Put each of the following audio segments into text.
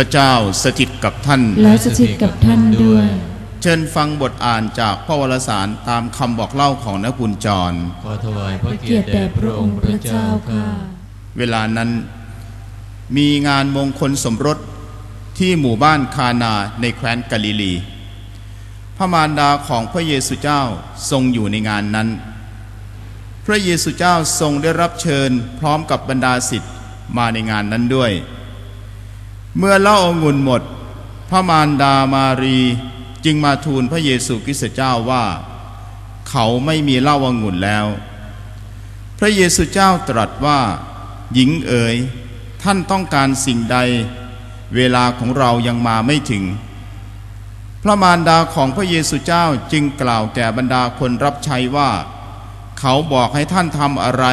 ระเจ้าสถิตกับท่าน และสถิตกับท่านด้วย เชิญฟังบทอ่านจากพระวรสารตามคำบอกเล่าของนักบุญจร ขอถวายพระพระเกีเกียยรรติติแด่แด่พพระระอองงค์ค์พพระระเจ้าเจ้าค่ะค่ะ เวลานั้นมีงานมงคลสมรสที่หมู่บ้านคานาในแคว้นกาลิลี พระมารดาของพระเยซูเจ้าทรงอยู่ในงานนั้น พระเยซูเจ้าทรงได้รับเชิญพร้อมกับบรรดาสิทธิ์มาในงานนั้นด้วย เมื่อเล่าองุ่นหมด พระมารดามารีจึงมาทูลพระเยซูคริสต์เจ้าว่า เขาไม่มีเล้าองุ่นแล้ว พระเยซูเจ้าตรัสว่า หญิงเอ๋ยท่านต้องการสิ่งใด เวลาของเรายังมาไม่ถึง พระมารดาของพระเยซูเจ้าจึงกล่าวแก่บรรดาคนรับใช้ว่า เขาบอกให้ท่านทำอะไร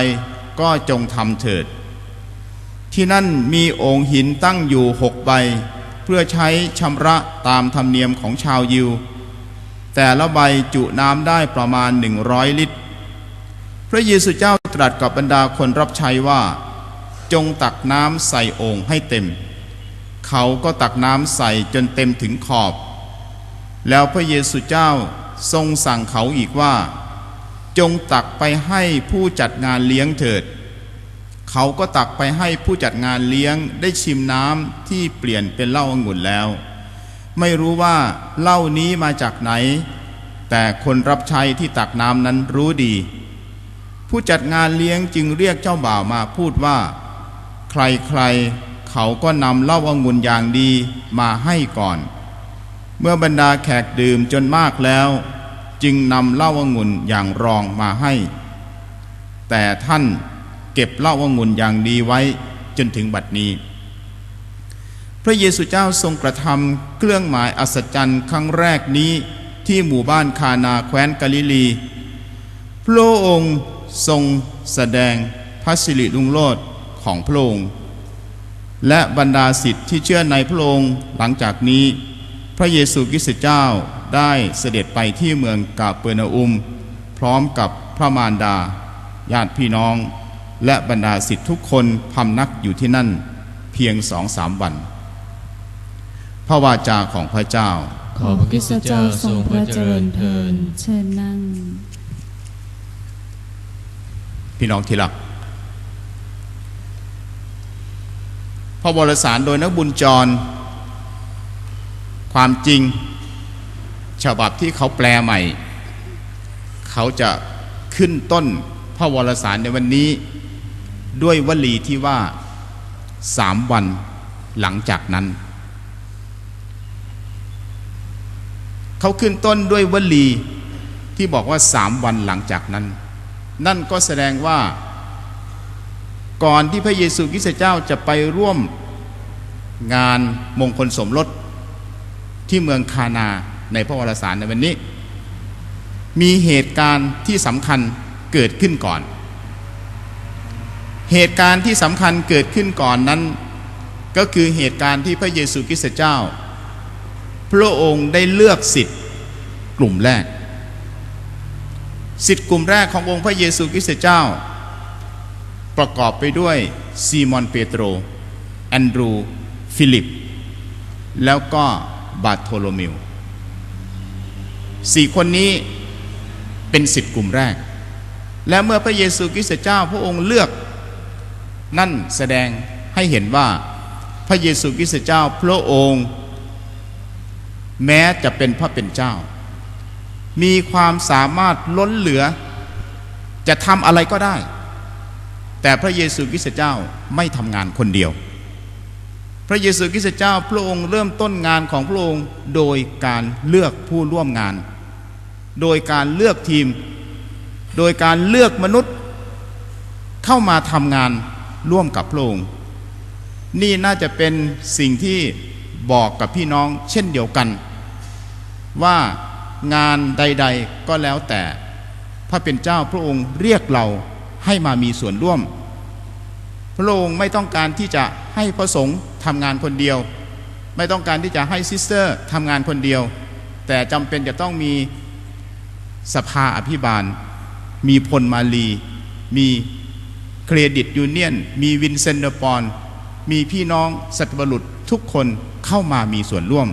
ก็จงทำเถิด ที่นั่นมีโองค์หินตั้งอยู่หกใบ เพื่อใช้ชำระตามธรรมเนียมของชาวยิว แต่ละใบจุน้ำได้ประมาณหนึ่งร้อยลิตร พระเยซูเจ้าตรัสกับบรรดาคนรับใช้ว่า จงตักน้ำใส่โอ่งให้เต็ม เขาก็ตักน้ำใส่จนเต็มถึงขอบ แล้วพระเยซูเจ้าทรงสั่งเขาอีกว่า จงตักไปให้ผู้จัดงานเลี้ยงเถิด เขาก็ตักไปให้ผู้จัดงานเลี้ยงได้ชิมน้ำที่เปลี่ยนเป็นเหล้าองุ่นแล้ว ไม่รู้ว่าเหล้านี้มาจากไหน แต่คนรับใช้ที่ตักน้ำนั้นรู้ดี ผู้จัดงานเลี้ยงจึงเรียกเจ้าบ่าวมาพูดว่า ใครๆเขาก็นำเหล้าองุ่นอย่างดีมาให้ก่อน เมื่อบรรดาแขกดื่มจนมากแล้ว จึงนำเหล้าองุ่นอย่างรองมาให้ แต่ท่าน เก็บเล้าองุ่นอย่างดีไว้จนถึงบัดนี้ พระเยซูเจ้าทรงกระทำเครื่องหมายอัศจรรย์ครั้งแรกนี้ที่หมู่บ้านคานาแคว้นกาลิลี พระองค์ทรงแสดงพระสิริรุ่งโรจน์ของพระองค์ และบรรดาสิทธิ์ที่เชื่อในพระองค์หลังจากนี้ พระเยซูคริสต์เจ้าได้เสด็จไปที่เมืองกาเปอร์นาอุม พร้อมกับพระมารดา ญาติพี่น้อง และบรรดาสิทธิ์ทุกคนพำนักอยู่ที่นั่นเพียงสองสามวัน พระวาจาของพระเจ้า ขอพระคริสต์เจ้าทรงพระเจริญเทินเชิญนั่ง พี่น้องที่รักพระวรสารโดยนักบุญจร ความจริงฉบับที่เขาแปลใหม่ เขาจะขึ้นต้นพระวรสารในวันนี้ ด้วยวลีที่ว่าสามวันหลังจากนั้น เขาขึ้นต้นด้วยวลีที่บอกว่าสามวันหลังจากนั้น นั่นก็แสดงว่า ก่อนที่พระเยซูคริสต์เจ้าจะไปร่วมงานมงคลสมรสที่เมืองคานาในพระวรสารในวันนี้ มีเหตุการณ์ที่สำคัญเกิดขึ้นก่อน เหตุการณ์ที่สำคัญเกิดขึ้นก่อนนั้น ก็คือเหตุการณ์ที่พระเยซูคริสต์เจ้า พระองค์ได้เลือกสิทธิ์กลุ่มแรก สิทธิ์กลุ่มแรกขององค์พระเยซูคริสต์เจ้า ประกอบไปด้วยซีมอนเปโตรแอนดรู ฟิลิป แล้วก็บาโทโลเมวสี่คนนี้เป็นสิทธิ์กลุ่มแรก และเมื่อพระเยซูคริสต์เจ้าพระองค์เลือก นั่นแสดงให้เห็นว่าพระเยซูคริสต์เจ้าพระองค์ แม้จะเป็นพระเป็นเจ้า มีความสามารถล้นเหลือ จะทำอะไรก็ได้ แต่พระเยซูคริสต์เจ้าไม่ทำงานคนเดียว พระเยซูคริสต์เจ้าพระองค์เริ่มต้นงานของพระองค์โดยการเลือกผู้ร่วมงาน โดยการเลือกทีม โดยการเลือกมนุษย์เข้ามาทำงาน ร่วมกับพระองค์ นี่น่าจะเป็นสิ่งที่บอกกับพี่น้องเช่นเดียวกัน ว่างานใด ๆก็แล้วแต่ พระเป็นเจ้าพระองค์เรียกเราให้มามีส่วนร่วม พระองค์ไม่ต้องการที่จะให้พระสงฆ์ทำงานคนเดียว ไม่ต้องการที่จะให้ซิสเตอร์ทำงานคนเดียว แต่จำเป็นจะต้องมีสภาอภิบาล มีพลมาลี มี เครดิตยูเนียน มีวินเซนเดอร์ปอนมีพี่น้องสัตว์บรุษทุกคนเข้ามามีส่วนร่วม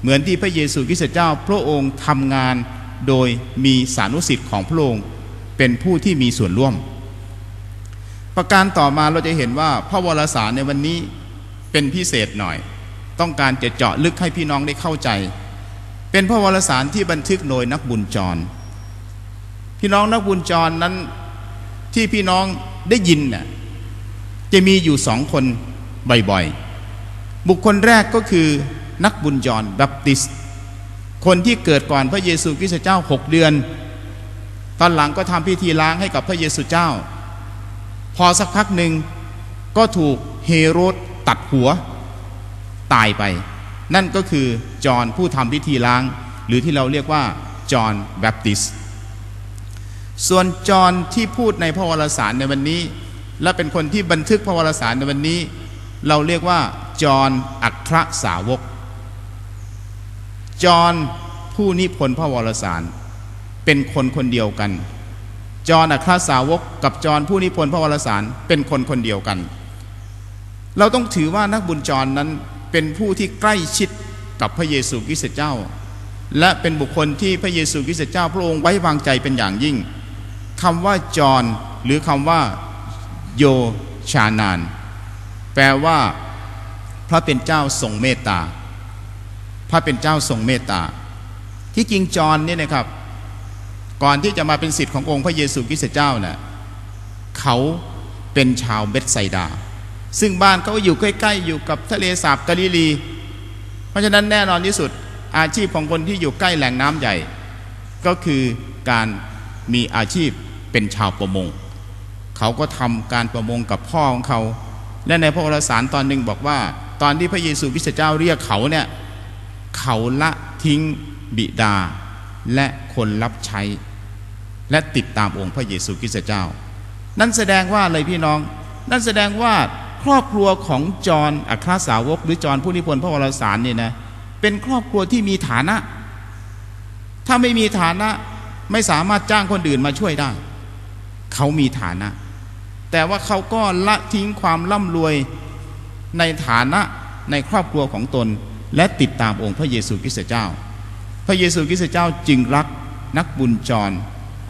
เหมือนที่พระเยซูคริสต์เจ้าพระองค์ทำงานโดยมีสานุสิทธิ์ของพระองค์เป็นผู้ที่มีส่วนร่วม ประการต่อมาเราจะเห็นว่าพระวรสารในวันนี้เป็นพิเศษหน่อย ต้องการจะเจาะลึกให้พี่น้องได้เข้าใจ เป็นพระวรสารที่บันทึกโดยนักบุญจร พี่น้องนักบุญจรนั้นที่พี่น้อง ได้ยินน่ะจะมีอยู่สองคนบ่อยๆ บุคคลแรกก็คือนักบุญจรแบปติส คนที่เกิดก่อนพระเยซูคริสต์เจ้าหกเดือน ตอนหลังก็ทำพิธีล้างให้กับพระเยซูเจ้า พอสักพักหนึ่งก็ถูกเฮโรดตัดหัวตายไป นั่นก็คือจอห์นผู้ทำพิธีล้าง หรือที่เราเรียกว่าจอห์นแบปติสต์ ส่วนจอนที่พูดในพระวรสารในวันนี้ และเป็นคนที่บันทึกพระวรสารในวันนี้ เราเรียกว่าจอนอัครสาวกจอนผู้นิพนธ์พระวรสาร เป็นคนคนเดียวกันจอนอัครสาวกกับจอนผู้นิพนธ์พระวรสารเป็นคนคนเดียวกัน เราต้องถือว่านักบุญจรนั้นเป็นผู้ที่ใกล้ชิดกับพระเยซูคริสต์เจ้า และเป็นบุคคลที่พระเยซูคริสต์เจ้าพระองค์ไว้วางใจเป็นอย่างยิ่ง คำว่าจอห์นหรือคำว่าโยชานาน แปลว่าพระเป็นเจ้าทรงเมตตา พระเป็นเจ้าทรงเมตตา ที่จริงจอห์นเนี่ยนะครับ ก่อนที่จะมาเป็นสิทธิ์ขององค์พระเยซูคริสต์เจ้าน่ะเขาเป็นชาวเบธไซดา ซึ่งบ้านเขาอยู่ใกล้ ๆ อยู่กับทะเลสาบกาลิลี เพราะฉะนั้นแน่นอนที่สุดอาชีพของคนที่อยู่ใกล้แหล่งน้ำใหญ่ ก็คือการมีอาชีพ เป็นชาวประมง เขาก็ทำการประมงกับพ่อของเขา และในพระวรสารตอนหนึ่งบอกว่า ตอนที่พระเยซูคริสต์เจ้าเรียกเขาเนี่ยเขาละทิ้งบิดาและคนรับใช้ และติดตามองค์พระเยซูคริสต์เจ้า นั่นแสดงว่าอะไรพี่น้อง นั่นแสดงว่าครอบครัวของจอห์นอัครสาวก หรือจอห์นผู้นิพนธ์พระวรสารเนี่ยนะเป็นครอบครัวที่มีฐานะ ถ้าไม่มีฐานะไม่สามารถจ้างคนอื่นมาช่วยได้ เขามีฐานะ แต่ว่าเขาก็ละทิ้งความร่ำรวยในฐานะในครอบครัวของตน และติดตามองค์พระเยซูคริสต์เจ้า พระเยซูคริสต์เจ้าจึงรักนักบุญจร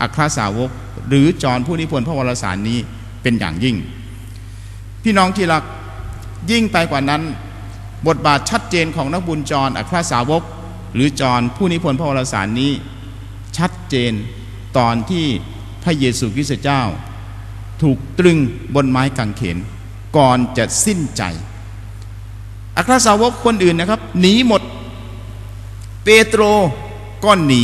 อัครสาวก หรือจรผู้นิพนธ์พระวรสารนี้เป็นอย่างยิ่ง พี่น้องที่รักยิ่งไปกว่านั้น บทบาทชัดเจนของนักบุญจร อัครสาวก หรือจรผู้นิพนธ์พระวรสารนี้ ชัดเจนตอนที่ พระเยซูคริสต์เจ้า ถูกตรึงบนไม้กางเขน ก่อนจะสิ้นใจ อัครสาวกคนอื่นนะครับ หนีหมด เปโตรก็หนี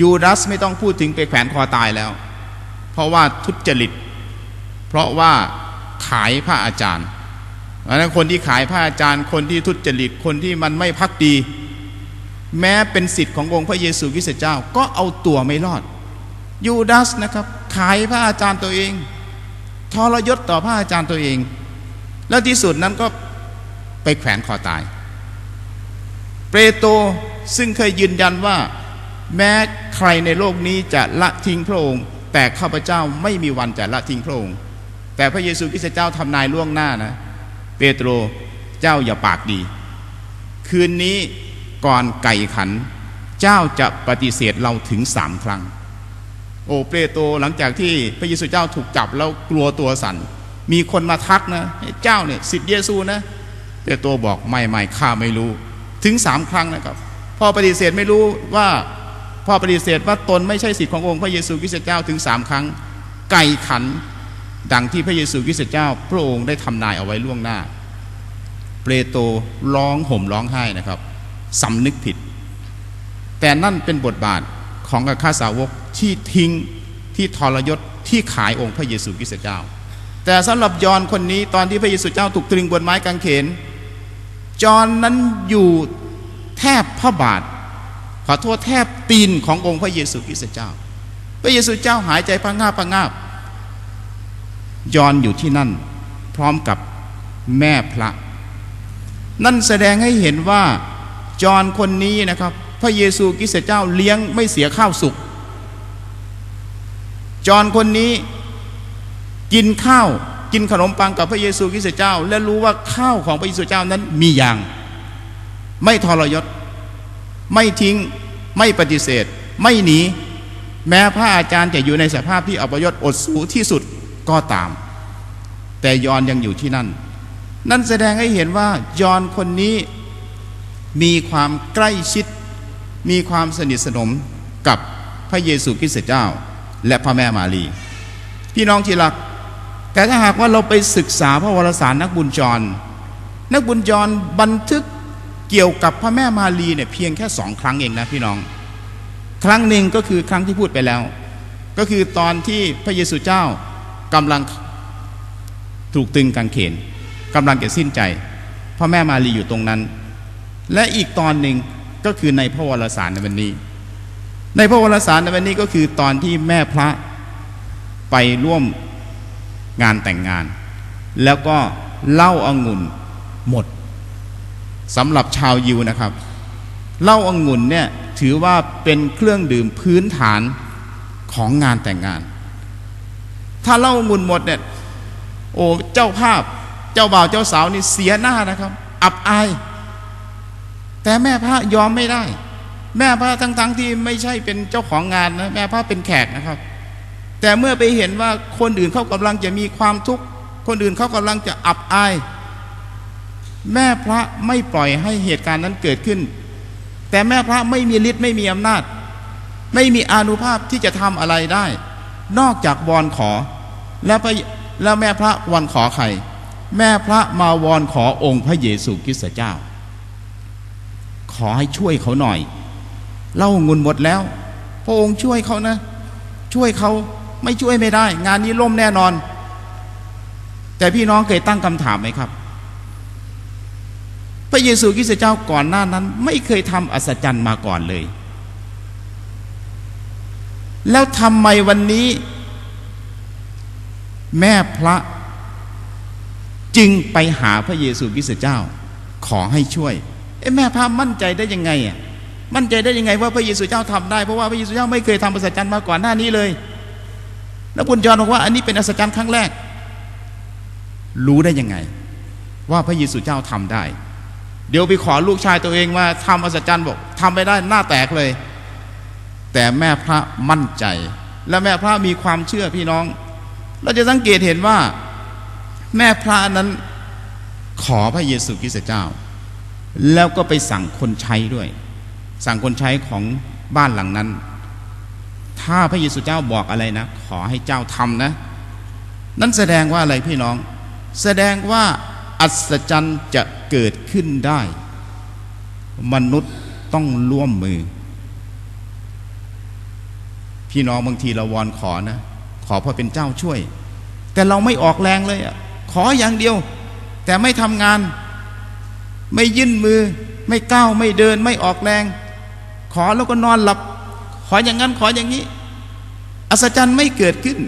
ยูดาสไม่ต้องพูดถึงไปแขวนคอตายแล้ว เพราะว่าทุจริต เพราะว่าขายพระอาจารย์เพราะฉะนั้นคนที่ขายพระอาจารย์ คนที่ทุจริต คนที่มันไม่พักดี แม้เป็นสิทธิ์ขององค์พระเยซูคริสต์เจ้า ก็เอาตัวไม่รอด ยูดาสนะครับ ขายพระอาจารย์ตัวเองทรยศต่อพระอาจารย์ตัวเอง แล้วที่สุดนั้นก็ไปแขวนคอตาย เปโตรซึ่งเคยยืนยันว่า แม้ใครในโลกนี้จะละทิ้งพระองค์ แต่ข้าพเจ้าไม่มีวันจะละทิ้งพระองค์ แต่พระเยซูคริสต์เจ้าทำนายล่วงหน้านะ เปโตรเจ้าอย่าปากดี คืนนี้ก่อนไก่ขัน เจ้าจะปฏิเสธเราถึงสามครั้ง โอ้เปโตรหลังจากที่พระเยซูเจ้าถูกจับแล้วกลัวตัวสัน่นมีคนมาทักนะเจ้าเนี่ยสิทธิเยซูนะเปโตรบอกไม่ไม่ข้าไม่รู้ถึงสามครั้งนะครับพ่อปฏิเสธไม่รู้ว่าพ่อปฏิเสธว่าตนไม่ใช่สิทธิ์ขององค์พระเยซูคริสต์เจ้าถึงสามครั้ง ไก่ขันดังที่พระเยซูคริสต์เจ้า พระองค์ได้ทำนายเอาไว้ล่วงหน้า เปโตรร้องห่มร้องไห้นะครับสำนึกผิด แต่นั่นเป็นบทบาท ของกับข้าสาวกที่ทิ้งที่ทรยศที่ขายองค์พระเยซูคริสต์เจ้า แต่สำหรับยอนคนนี้ตอนที่พระเยซูเจ้าถูกตรึงบนไม้กางเขน จอนนั้นอยู่แทบพระบาท ขอโทษแทบตีนขององค์พระเยซูคริสต์เจ้า พระเยซูเจ้าหายใจพังงาบพังงาบยอนอยู่ที่นั่นพร้อมกับแม่พระ นั่นแสดงให้เห็นว่าจอนคนนี้นะครับ พระเยซูคริสเจ้าเลี้ยงไม่เสียข้าวสุก จอนคนนี้กินข้าวกินขนมปังกับพระเยซูคริสต์เจ้า และรู้ว่าข้าวของพระเยซูเจ้านั้นมีอย่าง ไม่ทรยศ ไม่ทิ้งไม่ปฏิเสธ ไม่หนี แม้พระอาจารย์จะอยู่ในสภาพที่อัปยศอดสูที่สุดก็ตาม แต่ยอนยังอยู่ที่นั่น นั่นแสดงให้เห็นว่ายอนคนนี้มีความใกล้ชิด มีความสนิทสนมกับพระเยซูคริสต์เจ้า และพระแม่มารี พี่น้องที่รัก แต่ถ้าหากว่าเราไปศึกษาพระวรสารนักบุญจร นักบุญจรบันทึกเกี่ยวกับพระแม่มารีเนี่ยเพียงแค่สองครั้งเองนะพี่น้อง ครั้งหนึ่งก็คือครั้งที่พูดไปแล้ว ก็คือตอนที่พระเยซูเจ้ากำลังถูกตึงกางเขนกำลังจะสิ้นใจพระแม่มารีอยู่ตรงนั้น และอีกตอนหนึ่ง ก็คือในพระวรสารในวันนี้ ในพระวรสารในวันนี้ก็คือตอนที่แม่พระไปร่วมงานแต่งงาน แล้วก็เล้าอางุ่นหมดสำหรับชาวยิวนะครับเหล้าอางุ่นเนี่ยถือว่าเป็นเครื่องดื่มพื้นฐานของงานแต่งงาน ถ้าเหล้าอางุ่นหมดเนี่ยโอ้เจ้าภาพ เจ้าบ่าวเจ้าสาวนี่เสียหน้านะครับ อับอาย แต่แม่พระยอมไม่ได้ แม่พระทั้งๆทที่ไม่ใช่เป็นเจ้าของงานนะแม่พระเป็นแขกนะครับ แต่เมื่อไปเห็นว่าคนอื่นเขากำลังจะมีความทุกข์คนอื่นเขากำลังจะอับอาย แม่พระไม่ปล่อยให้เหตุการณ์นั้นเกิดขึ้น แต่แม่พระไม่มีฤทธิ์ไม่มีอำนาจ ไม่มีอนุภาพที่จะทำอะไรได้ นอกจากวอนขอ แล้วพระแล้วแม่พระวอนขอใครแม่พระมาวอนขอองค์พระเยซูคริสต์เจ้า ขอให้ช่วยเขาหน่อย เล่างุนหมดแล้ว พระองค์ช่วยเขานะ ช่วยเขาไม่ช่วยไม่ได้ งานนี้ล่มแน่นอน แต่พี่น้องเคยตั้งคำถามไหมครับ พระเยซูคริสต์เจ้าก่อนหน้านั้น ไม่เคยทำอัศจรรย์มาก่อนเลย แล้วทำไมวันนี้ แม่พระจึงไปหาพระเยซูคริสต์เจ้า ขอให้ช่วย เอ้แม่พระมั่นใจได้ยังไงอะมั่นใจได้ยังไงว่าพระเยซูเจ้าทำได้เพราะว่าพระเยซูเจ้าไม่เคยทำอัศจรรย์มาก่อนหน้านี้เลยแล้วบุญจรบอกว่าอันนี้เป็นอัศจรรย์ครั้งแรก รู้ได้ยังไง ว่าพระเยซูเจ้าทำได้ เดี๋ยวไปขอลูกชายตัวเองมาทำอัศจรรย์บอกทำไม่ได้หน้าแตกเลย แต่แม่พระมั่นใจ และแม่พระมีความเชื่อพี่น้อง เราจะสังเกตเห็นว่า แม่พระนั้นขอพระเยซูคริสต์เจ้า แล้วก็ไปสั่งคนใช้ด้วย สั่งคนใช้ของบ้านหลังนั้น ถ้าพระเยซูเจ้าบอกอะไรนะ ขอให้เจ้าทำนะ นั่นแสดงว่าอะไรพี่น้อง แสดงว่าอัศจรรย์จะเกิดขึ้นได้ มนุษย์ต้องร่วมมือ พี่น้องบางทีเราวอนขอนะ ขอพอเป็นเจ้าช่วย แต่เราไม่ออกแรงเลยอะขออย่างเดียว แต่ไม่ทำงาน ไม่ยื่นมือ ไม่ก้าวไม่เดิน ไม่ออกแรง ขอแล้วก็นอนหลับ ขออย่างนั้นขออย่างนี้ อัศจรรย์ไม่เกิดขึ้น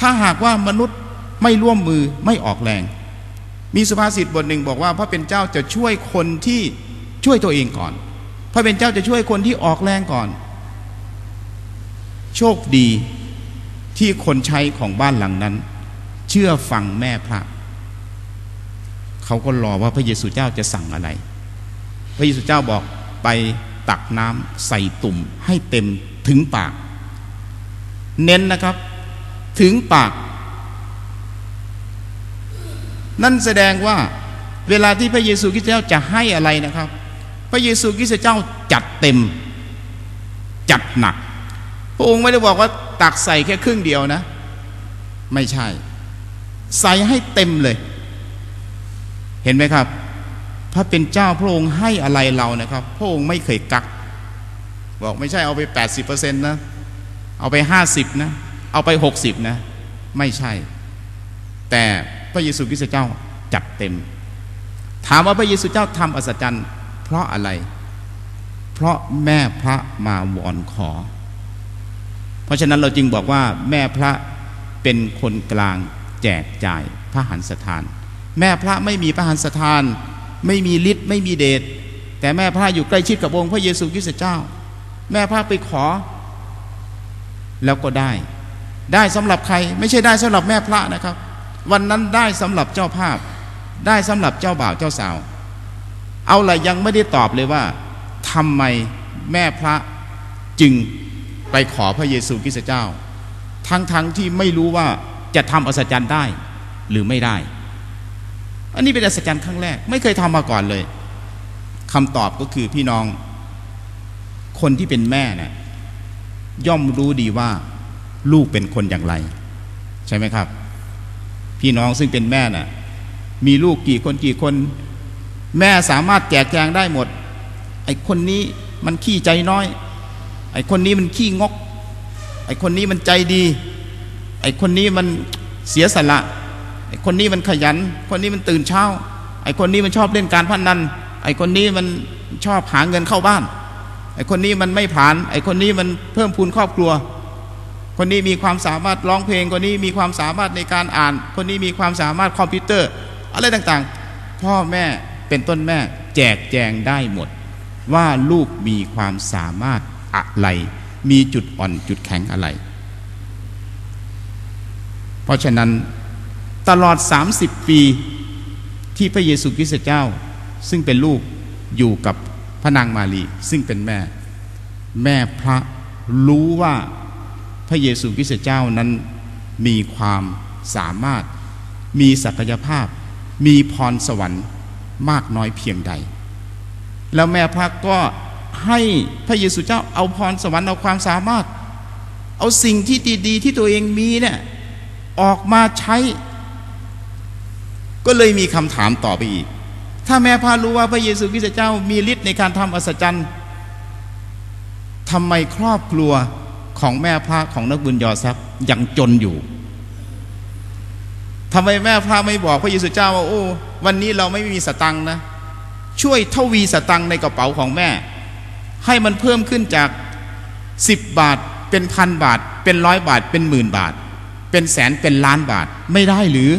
ถ้าหากว่ามนุษย์ไม่ร่วมมือไม่ออกแรง มีสุภาษิตบทหนึ่งบอกว่า พระเป็นเจ้าจะช่วยคนที่ช่วยตัวเองก่อน พระเป็นเจ้าจะช่วยคนที่ออกแรงก่อน โชคดีที่คนใช้ของบ้านหลังนั้น เชื่อฟังแม่พระ เขาก็รอว่าพระเยซูเจ้าจะสั่งอะไร พระเยซูเจ้าบอกไปตักน้ำใส่ตุ่มให้เต็มถึงปาก เน้นนะครับ ถึงปาก นั่นแสดงว่าเวลาที่พระเยซูคริสต์เจ้าจะให้อะไรนะครับ พระเยซูคริสต์เจ้าจัดเต็ม จัดหนัก พระองค์ไม่ได้บอกว่าตักใส่แค่ครึ่งเดียวนะ ไม่ใช่ ใส่ให้เต็มเลย เห็นไหมครับ พระเป็นเจ้าพระองค์ให้อะไรเรานะครับ พระองค์ไม่เคยกัก บอกไม่ใช่เอาไป 80%นะ เอาไป50นะเอาไป60นะไม่ใช่ แต่พระเยซูคริสต์เจ้าจัดเต็ม ถามว่าพระเยซูเจ้าทำอัศจรรย์ เพราะอะไร เพราะแม่พระมาวอนขอ เพราะฉะนั้นเราจึงบอกว่าแม่พระเป็นคนกลางแจกจ่ายพระหันสถาน แม่พระไม่มีพระหันสถาน ไม่มีฤทธิ์ไม่มีเดชแต่แม่พระอยู่ใกล้ชิดกับองค์พระเยซูคริสต์เจ้า แม่พระไปขอ แล้วก็ได้ ได้สำหรับใคร ไม่ใช่ได้สำหรับแม่พระนะครับ วันนั้นได้สำหรับเจ้าภาพ ได้สำหรับเจ้าบ่าวเจ้าสาว เอาละยังไม่ได้ตอบเลยว่าทำไมแม่พระจึงไปขอพระเยซูคริสต์เจ้า ทั้งๆทที่ไม่รู้ว่าจะทำอัศจรรย์ได้หรือไม่ได้ อันนี้เป็นอัศจรรย์ครั้งแรก ไม่เคยทำมาก่อนเลยคำตอบก็คือพี่น้อง คนที่เป็นแม่เนี่ยย่อมรู้ดีว่าลูกเป็นคนอย่างไร ใช่ไหมครับ พี่น้องซึ่งเป็นแม่น่ะ มีลูกกี่คนกี่คน แม่สามารถแจกแจงได้หมด ไอ้คนนี้มันขี้ใจน้อย ไอ้คนนี้มันขี้งก ไอ้คนนี้มันใจดี ไอ้คนนี้มันเสียสละ ไอ้คนนี้มันขยัน คนนี้มันตื่นเช้า ไอ้คนนี้มันชอบเล่นการพนัน ไอ้คนนี้มันชอบหาเงินเข้าบ้าน ไอ้คนนี้มันไม่ผ่าน ไอ้คนนี้มันเพิ่มพูนครอบครัว คนนี้มีความสามารถร้องเพลง คนนี้มีความสามารถในการอ่าน คนนี้มีความสามารถคอมพิวเตอร์ อะไรต่างๆ พ่อแม่เป็นต้นแม่แจกแจงได้หมด ว่าลูกมีความสามารถอะไร มีจุดอ่อนจุดแข็งอะไร เพราะฉะนั้น ตลอด 30 ปีที่พระเยซูคริสต์เจ้า ซึ่งเป็นลูกอยู่กับพระนางมารีซึ่งเป็นแม่ แม่พระรู้ว่าพระเยซูคริสต์เจ้านั้นมีความสามารถ มีศักยภาพ มีพรสวรรค์มากน้อยเพียงใด แล้วแม่พระก็ให้พระเยซูเจ้าเอาพรสวรรค์เอาความสามารถ เอาสิ่งที่ดีๆที่ตัวเองมีเนี่ยออกมาใช้ ก็เลยมีคำถามต่อไปอีก ถ้าแม่พระรู้ว่าพระเยซูคริสต์เจ้ามีฤทธิ์ในการทำอัศจรรย์ทำไมครอบครัวของแม่พระของนักบุญยอทรัพย์ยังจนอยู่ทำไมแม่พระไม่บอกพระเยซูเจ้าว่าโอ้วันนี้เราไม่มีสตังนะ ช่วยทวีสตังในกระเป๋าของแม่ ให้มันเพิ่มขึ้นจากสิบบาทเป็นพันบาท เป็นร้อยบาท เป็นหมื่นบาท เป็นแสนเป็นล้านบาทไม่ได้หรือ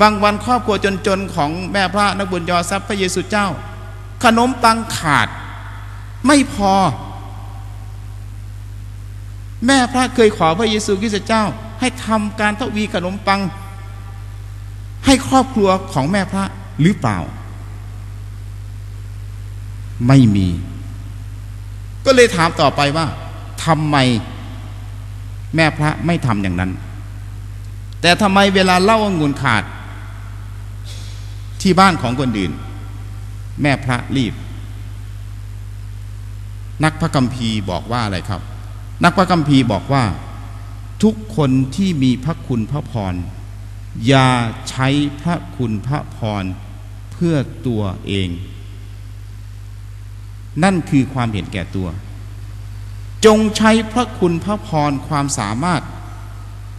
บางวันครอบครัวจนๆของแม่พระนักบุญยอทรัพย์พระเยซูเจ้า ขนมปังขาด ไม่พอ แม่พระเคยขอพระเยซูคริสต์เจ้า ให้ทำการทวีขนมปัง ให้ครอบครัวของแม่พระหรือเปล่า ไม่มี ก็เลยถามต่อไปว่าทำไมแม่พระไม่ทำอย่างนั้น แต่ทำไมเวลาเล่าองุ่นขาด ที่บ้านของคนอื่น แม่พระรีบ นักพระกัมภีบอกว่าอะไรครับ นักพระกัมภีบอกว่า ทุกคนที่มีพระคุณพระพรอย่าใช้พระคุณพระพรเพื่อตัวเอง นั่นคือความเห็นแก่ตัว จงใช้พระคุณพระพรความสามารถ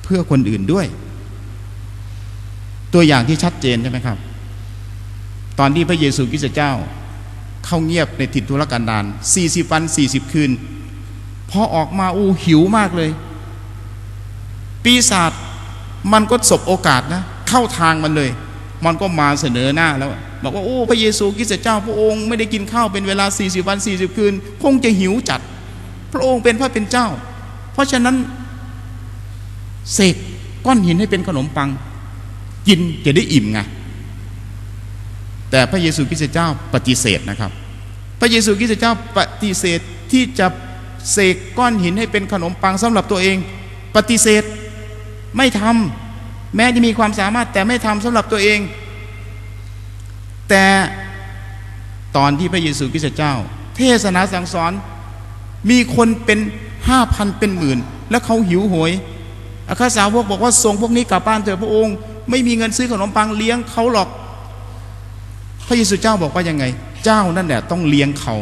เพื่อคนอื่นด้วย ตัวอย่างที่ชัดเจนใช่ไหมครับ ตอนที่พระเยซูคริสต์เจ้า เข้าเงียบในถิ่นทุรกันดาร40 วัน 40 คืน พอออกมาอู้หิวมากเลย ปีศาจมันก็สบโอกาสนะ เข้าทางมันเลย มันก็มาเสนอหน้าแล้ว บอกว่า โอ้ พระเยซูคริสต์เจ้า พระองค์ไม่ได้กินข้าวเป็นเวลา 40 วัน 40 คืน คงจะหิวจัด พระองค์เป็นพระเป็นเจ้า เพราะฉะนั้นเสกก้อนหินให้เป็นขนมปัง กินจะได้อิ่มไง แต่พระเยซูคริสต์เจ้าปฏิเสธนะครับ พระเยซูคริสต์เจ้าปฏิเสธที่จะเสกก้อนหินให้เป็นขนมปังสำหรับตัวเอง ปฏิเสธไม่ทำแม้จะมีความสามารถแต่ไม่ทำสำหรับตัวเอง แต่ตอนที่พระเยซูคริสต์เจ้า เทศนาสั่งสอนมีคนเป็นห้าพันเป็นหมื่น แล้วเขาหิวโหยอาคาสาวกบอกว่าส่งพวกนี้กลับบ้านเถอะพระองค์ ไม่มีเงินซื้อขนมปังเลี้ยงเขาหรอก พระเยซูเจ้าบอกว่ายังไง เจ้านั่นแหละต้องเลี้ยงเขา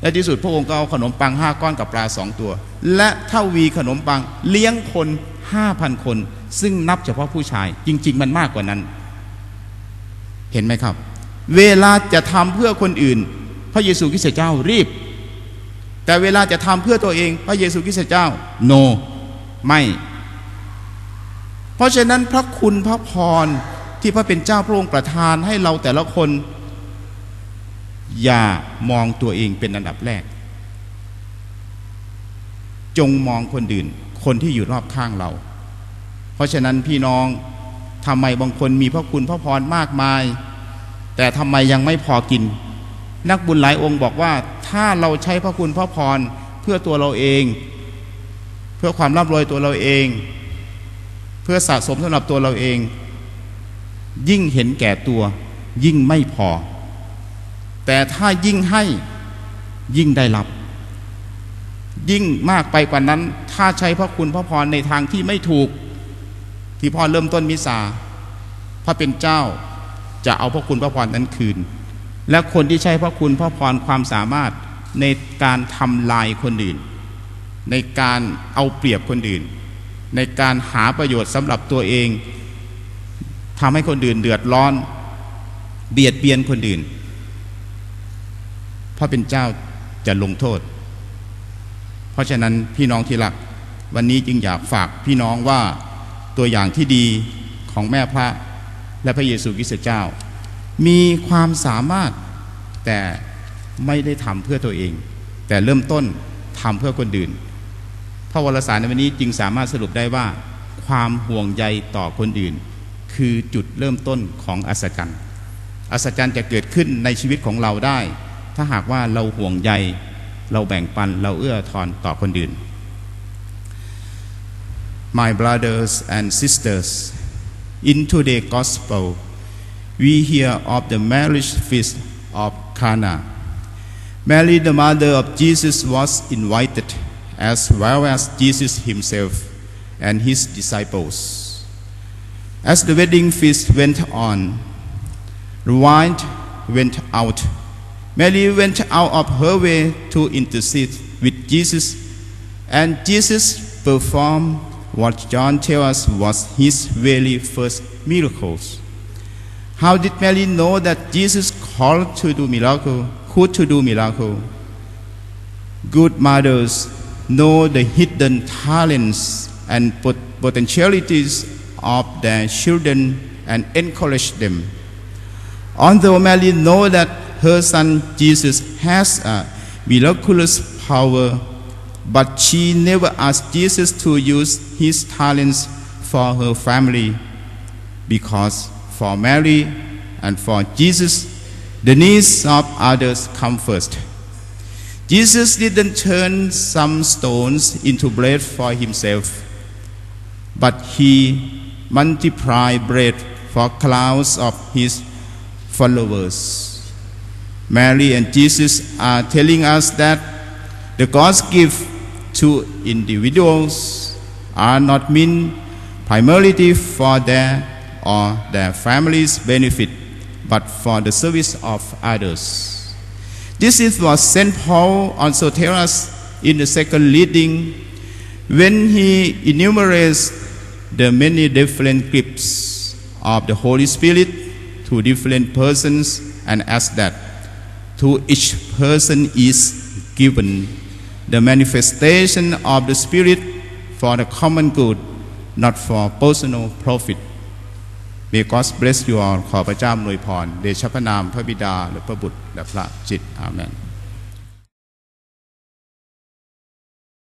และที่สุดพระองค์ก็เอาขนมปังห้าก้อนกับปลาสองตัว และเท่าวีขนมปังเลี้ยงคนห้าพันคน ซึ่งนับเฉพาะผู้ชาย จริง ๆ มันมากกว่านั้น เห็นไหมครับ เวลาจะทำเพื่อคนอื่น พระเยซูคริสต์เจ้ารีบ แต่เวลาจะทำเพื่อตัวเอง พระเยซูคริสต์เจ้า โนไม่ เพราะฉะนั้นพระคุณพระพร ที่พระเป็นเจ้าพระองค์ประทานให้เราแต่ละคน อย่ามองตัวเองเป็นอันดับแรก จงมองคนอื่น คนที่อยู่รอบข้างเรา เพราะฉะนั้นพี่น้องทำไมบางคนมีพระคุณพระพรมากมาย แต่ทำไมยังไม่พอกิน นักบุญหลายองค์บอกว่า ถ้าเราใช้พระคุณพระพรเพื่อตัวเราเอง เพื่อความร่ำรวยตัวเราเอง เพื่อสะสมสำหรับตัวเราเอง ยิ่งเห็นแก่ตัว ยิ่งไม่พอ แต่ถ้ายิ่งให้ยิ่งได้รับ ยิ่งมากไปกว่านั้น ถ้าใช้พระคุณพระพรในทางที่ไม่ถูก ที่พ่อเริ่มต้นมิสาพระเป็นเจ้าจะเอาพระคุณพระพรนั้นคืน และคนที่ใช้พระคุณพระพรความสามารถในการทำลายคนอื่น ในการเอาเปรียบคนอื่น ในการหาประโยชน์สำหรับตัวเอง ทำให้คนอื่นเดือดร้อน เบียดเบียนคนอื่นพระเป็นเจ้าจะลงโทษ เพราะฉะนั้นพี่น้องที่รัก วันนี้จึงอยากฝากพี่น้องว่าตัวอย่างที่ดีของแม่พระและพระเยซูคริสต์เจ้า มีความสามารถแต่ไม่ได้ทำเพื่อตัวเอง แต่เริ่มต้นทำเพื่อคนอื่นพระวรสารในวันนี้จึงสามารถสรุปได้ว่า ความห่วงใยต่อคนอื่น คือจุดเริ่มต้นของอัศจรรย์ อัศจรรย์จะเกิดขึ้นในชีวิตของเราได้ ถ้าหากว่าเราห่วงใย เราแบ่งปัน เราเอื้อทอนต่อคนอื่น My brothers and sisters, in today's gospel, we hear of the marriage feast of Cana. Mary, the mother of Jesus, was invited, as well as Jesus himself and his disciples. As the wedding feast went on, the wine went out. Mary went out of her way to intercede with Jesus, and Jesus performed what John tells us was his very first miracles. How did Mary know that Jesus called to do miracle, could to do miracle? Good mothers know the hidden talents and potentialities of their children and encourage them. Although Mary knows that her son Jesus has a miraculous power, but she never asked Jesus to use his talents for her family, because for Mary and for Jesus, the needs of others come first. Jesus didn't turn some stones into bread for himself, but he multiplied bread for crowds of his followers. Mary and Jesus are telling us that the God's gift to individuals are not meant primarily for their or their family's benefit, but for the service of others. This is what St. Paul also tells us in the second reading when he enumerates the many different gifts of the Holy Spirit to different persons and asks that to each person is given the manifestation of the Spirit for the common good, not for personal profit. May God bless you all ขอพระเจ้าอำนวยพร เดชะพระนามพระบิดาและพระบุตรและพระจิต อาเมน